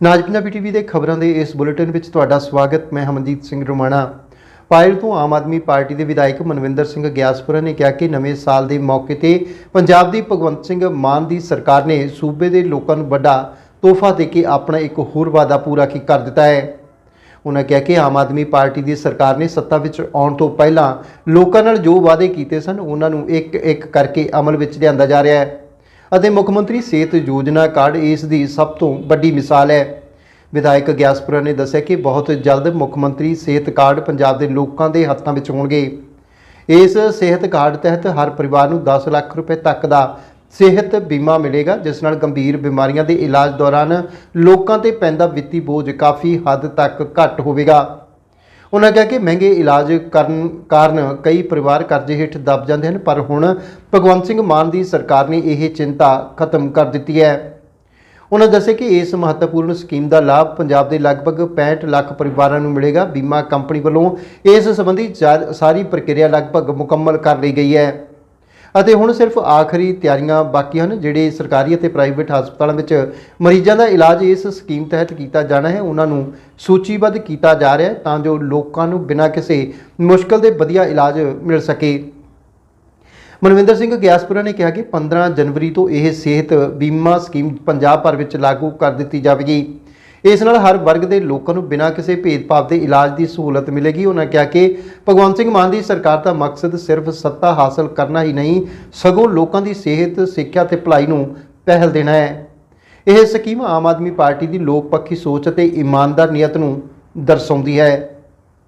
ਨਾਜ Punjabi TV ਦੇ ਖਬਰਾਂ ਦੇ ਇਸ ਬੁਲੇਟਿਨ ਵਿੱਚ ਤੁਹਾਡਾ ਸਵਾਗਤ। ਮੈਂ ਹਮਨਜੀਤ ਸਿੰਘ ਰੋਮਾਣਾ। ਪਾਇਲ ਤੋਂ ਆਮ ਆਦਮੀ ਪਾਰਟੀ ਦੇ ਵਿਧਾਇਕ ਮਨਵਿੰਦਰ ਸਿੰਘ ਗਿਆਸਪੁਰਾ ਨੇ ਕਿਹਾ ਕਿ ਨਵੇਂ ਸਾਲ ਦੇ ਮੌਕੇ ਤੇ ਪੰਜਾਬ ਦੀ ਭਗਵੰਤ ਸਿੰਘ ਮਾਨ ਦੀ ਸਰਕਾਰ ਨੇ ਸੂਬੇ ਦੇ ਲੋਕਾਂ ਨੂੰ ਵੱਡਾ ਤੋਹਫਾ ਦੇ ਕੇ ਆਪਣਾ ਇੱਕ ਹੋਰ ਵਾਅਦਾ ਪੂਰਾ ਕੀ ਕਰ ਦਿੱਤਾ ਹੈ। ਉਹਨਾਂ ਕਿਹਾ ਕਿ ਆਮ ਆਦਮੀ ਪਾਰਟੀ ਦੀ ਸਰਕਾਰ ਨੇ ਸੱਤਾ ਵਿੱਚ ਆਉਣ ਤੋਂ ਪਹਿਲਾਂ ਲੋਕਾਂ ਨਾਲ ਜੋ ਵਾਅਦੇ ਕੀਤੇ ਸਨ ਉਹਨਾਂ ਨੂੰ ਇੱਕ ਇੱਕ ਕਰਕੇ ਅਮਲ ਵਿੱਚ ਲਿਆਂਦਾ ਜਾ ਰਿਹਾ ਹੈ। ਅਤੇ ਮੁੱਖ ਮੰਤਰੀ ਸਿਹਤ ਯੋਜਨਾ ਕਾਰਡ ਇਸ ਦੀ ਸਭ ਤੋਂ ਵੱਡੀ ਮਿਸਾਲ ਹੈ। ਵਿਧਾਇਕ ਗਿਆਸਪੁਰਾ ਨੇ ਦੱਸਿਆ ਕਿ ਬਹੁਤ ਜਲਦ ਮੁੱਖ ਮੰਤਰੀ ਸਿਹਤ ਕਾਰਡ ਪੰਜਾਬ ਦੇ ਲੋਕਾਂ ਦੇ ਹੱਥਾਂ ਵਿੱਚ ਹੋਣਗੇ ਇਸ ਸਿਹਤ ਕਾਰਡ ਤਹਿਤ ਹਰ ਪਰਿਵਾਰ ਨੂੰ 10 ਲੱਖ ਰੁਪਏ ਤੱਕ ਦਾ ਸਿਹਤ ਬੀਮਾ ਮਿਲੇਗਾ, ਜਿਸ ਨਾਲ ਗੰਭੀਰ ਬਿਮਾਰੀਆਂ ਦੇ ਇਲਾਜ ਦੌਰਾਨ ਲੋਕਾਂ ਤੇ ਪੈਂਦਾ ਵਿੱਤੀ ਬੋਝ ਕਾਫੀ ਹੱਦ ਤੱਕ ਘੱਟ ਹੋਵੇਗਾ। ਉਹਨਾਂ ਕਿਹਾ ਕਿ ਮਹਿੰਗੇ ਇਲਾਜ ਕਰਨ ਕਾਰਨ ਕਈ ਪਰਿਵਾਰ ਕਰਜ਼ੇ ਹੇਠ ਦਬ ਜਾਂਦੇ ਹਨ, ਪਰ ਹੁਣ ਭਗਵੰਤ ਸਿੰਘ ਮਾਨ ਦੀ ਸਰਕਾਰ ਨੇ ਇਹ ਚਿੰਤਾ ਖਤਮ ਕਰ ਦਿੱਤੀ ਹੈ। ਉਹਨਾਂ ਦੱਸਿਆ ਕਿ ਇਸ ਮਹੱਤਵਪੂਰਨ ਸਕੀਮ ਦਾ ਲਾਭ ਪੰਜਾਬ ਦੇ ਲਗਭਗ 65 ਲੱਖ ਪਰਿਵਾਰਾਂ ਨੂੰ ਮਿਲੇਗਾ। ਬੀਮਾ ਕੰਪਨੀ ਵੱਲੋਂ ਇਸ ਸੰਬੰਧੀ ਜਾ- ਸਾਰੀ ਪ੍ਰਕਿਰਿਆ ਲਗਭਗ ਮੁਕੰਮਲ ਕਰ ਲਈ ਗਈ ਹੈ। ਅਤੇ ਹੁਣ ਸਿਰਫ ਆਖਰੀ ਤਿਆਰੀਆਂ ਬਾਕੀ ਹਨ, ਜਿਹੜੇ ਸਰਕਾਰੀ ਅਤੇ ਪ੍ਰਾਈਵੇਟ ਹਸਪਤਾਲਾਂ ਵਿੱਚ ਮਰੀਜ਼ਾਂ ਦਾ ਇਲਾਜ ਇਸ ਸਕੀਮ ਤਹਿਤ ਕੀਤਾ ਜਾਣਾ ਹੈ, ਉਹਨਾਂ ਨੂੰ ਸੂਚੀਬੱਧ ਕੀਤਾ ਜਾ ਰਿਹਾ ਹੈ ਤਾਂ ਜੋ ਲੋਕਾਂ ਨੂੰ ਬਿਨਾਂ ਕਿਸੇ ਮੁਸ਼ਕਲ ਦੇ ਵਧੀਆ ਇਲਾਜ ਮਿਲ ਸਕੇ। ਮਨਵਿੰਦਰ ਸਿੰਘ ਗਿਆਸਪੁਰਾ ਨੇ ਕਿਹਾ ਕਿ 15 ਜਨਵਰੀ ਤੋਂ ਇਹ ਸਿਹਤ ਬੀਮਾ ਸਕੀਮ ਪੰਜਾਬ ਭਰ ਵਿੱਚ ਲਾਗੂ ਕਰ ਦਿੱਤੀ ਜਾਵੇਗੀ। ਇਸ ਨਾਲ ਹਰ ਵਰਗ ਦੇ ਲੋਕਾਂ ਨੂੰ ਬਿਨਾਂ ਕਿਸੇ ਭੇਦਭਾਵ ਦੇ ਇਲਾਜ ਦੀ ਸਹੂਲਤ ਮਿਲੇਗੀ। ਉਹਨਾਂ ਕਿਹਾ ਕਿ ਭਗਵੰਤ ਸਿੰਘ ਮਾਨ ਦੀ ਸਰਕਾਰ ਦਾ ਮਕਸਦ ਸਿਰਫ ਸੱਤਾ ਹਾਸਲ ਕਰਨਾ ਹੀ ਨਹੀਂ, ਸਗੋਂ ਲੋਕਾਂ ਦੀ ਸਿਹਤ, ਸਿੱਖਿਆ ਤੇ ਭਲਾਈ ਨੂੰ ਪਹਿਲ ਦੇਣਾ ਹੈ। ਇਹ ਸਕੀਮ ਆਮ ਆਦਮੀ ਪਾਰਟੀ ਦੀ ਲੋਕ ਪੱਖੀ ਸੋਚ ਅਤੇ ਇਮਾਨਦਾਰ ਨੀਅਤ ਨੂੰ ਦਰਸਾਉਂਦੀ ਹੈ।